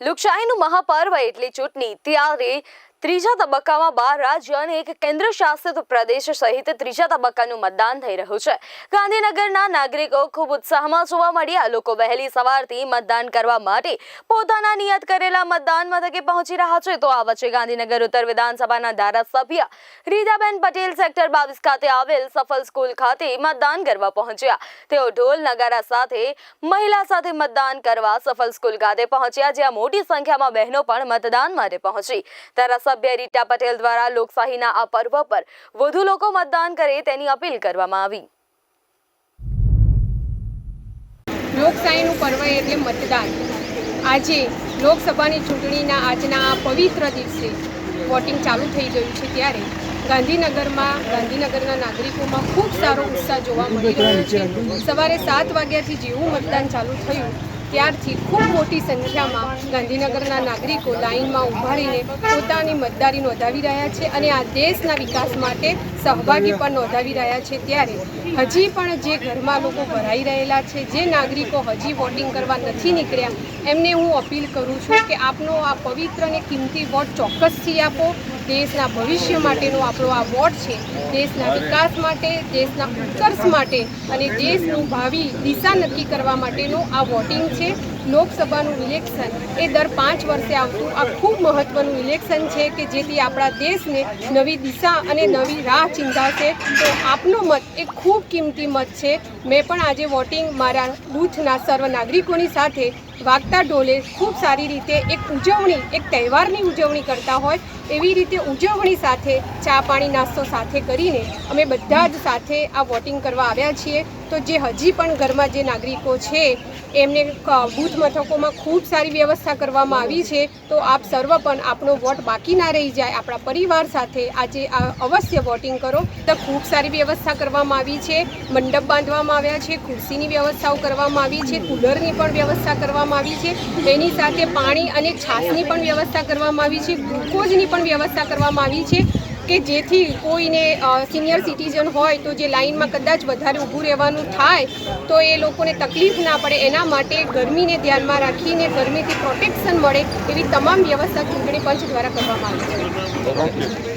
લોકશાહીનું મહાપર્વ એટલે ચૂંટણી. ત્યારે ત્રીજા તબક્કામાં બાર રાજ્ય અને એક કેન્દ્ર શાસિત પ્રદેશ સહિત ત્રીજા તબક્કાનું મતદાન થઈ રહ્યું છે. ગાંધીનગરના નાગરિકો ખૂબ ઉત્સાહમાં જોવા મળ્યા. લોકો વહેલી સવારથી મતદાન કરવા માટે પોતાના નિયત કરેલા મતદાન મથકે પહોંચી રહ્યા છે. તો આ વચ્ચે ગાંધીનગર ઉત્તર વિધાનસભાના ધારાસભ્ય રીધાબેન પટેલ સેક્ટર બાવીસ ખાતે આવેલ સફલ સ્કૂલ ખાતે મતદાન કરવા પહોંચ્યા. તેઓ ઢોલ નગારા સાથે મહિલા સાથે મતદાન કરવા સફલ સ્કૂલ ખાતે પહોંચ્યા, જ્યાં મોટી સંખ્યામાં બહેનો પણ મતદાન માટે પહોંચી. ધારાસભ્ય રીટા પટેલ દ્વારા લોકશાહીના આ પર્વ પર વધુ લોકો મતદાન કરે તેની અપીલ કરવામાં આવી. લોકશાહીનું પર્વ એટલે મતદાન. આજે લોકસભાની ચૂંટણીના આજના આ પવિત્ર દિવસે વોટિંગ ચાલુ થઈ ગયું છે ત્યારે ગાંધીનગરમાં, ગાંધીનગરના નાગરિકોમાં ખૂબ સારો ઉત્સાહ જોવા મળી રહ્યો છે. સવારે સાત વાગ્યાથી જેવું મતદાન ચાલુ થયું. ત્યારથી ખૂબ મોટી સંખ્યામાં ગાંધીનગરના નાગરિકો લાઇનમાં ઉભાડીને પોતાની મતદારી નોંધાવી રહ્યા છે અને આ દેશના વિકાસ માટે સહભાગી પણ નોંધાવી રહ્યા છે ત્યારે હજી પણ જે ઘરમાં લોકો ભરાઈ રહેલા છે, જે નાગરિકો હજી વોટિંગ કરવા નથી નીકળ્યા, એમને હું અપીલ કરું છું કે આપનો આ પવિત્ર અને કિંમતી વોટ ચોક્કસથી આપો. દેશના ભવિષ્ય માટેનો આપણો આ વોટ છે, દેશના વિકાસ માટે, દેશના ઉત્કર્ષ માટે અને દેશનું ભાવિ દિશા નક્કી કરવા માટેનું આ વોટિંગ છે. લોકસભાનું ઇલેક્શન એ દર પાંચ વર્ષે આવતું આ ખૂબ મહત્ત્વનું ઇલેક્શન છે કે જેથી આપણા દેશને નવી દિશા અને નવી રાહ ચિંધાશે. તો આપનો મત એ ખૂબ કિંમતી મત છે. મેં પણ આજે વોટિંગ મારા બૂથના સર્વ નાગરિકોની સાથે વાગતા ઢોલે ખૂબ સારી રીતે એક ઉજવણી, એક તહેવારની ઉજવણી કરતા હોય એવી રીતે ઉજવણી સાથે, ચા પાણી નાસ્તો સાથે કરીને અમે બધા જ સાથે આ વોટિંગ કરવા આવ્યા છીએ. તો જે હજી પણ ઘરમાં જે નાગરિકો છે, એમને બૂથ મથકોમાં ખૂબ સારી વ્યવસ્થા કરવામાં આવી છે. તો આપ સર્વ પણ આપણો વોટ બાકી ના રહી જાય, આપણા પરિવાર સાથે આજે અવશ્ય વોટિંગ કરો. તો ખૂબ સારી વ્યવસ્થા કરવામાં આવી છે. મંડપ બાંધવામાં આવ્યા છે, ખુરશીની વ્યવસ્થાઓ કરવામાં આવી છે, કુલરની પણ વ્યવસ્થા કરવામાં આવી છે. એની સાથે પાણી અને છાશની પણ વ્યવસ્થા કરવામાં આવી છે, ગ્લુકોઝની પણ વ્યવસ્થા કરવામાં આવી છે. કે જેથી કોઈને સિનિયર સિટીઝન હોય તો જે લાઇનમાં કદાચ વધારે ઊભું રહેવાનું થાય, તો એ લોકોને તકલીફ ના પડે. એના માટે ગરમીને ધ્યાનમાં રાખીને ગરમીથી પ્રોટેક્શન મળે એવી તમામ વ્યવસ્થા ચૂંટણી પંચ દ્વારા કરવામાં આવી છે.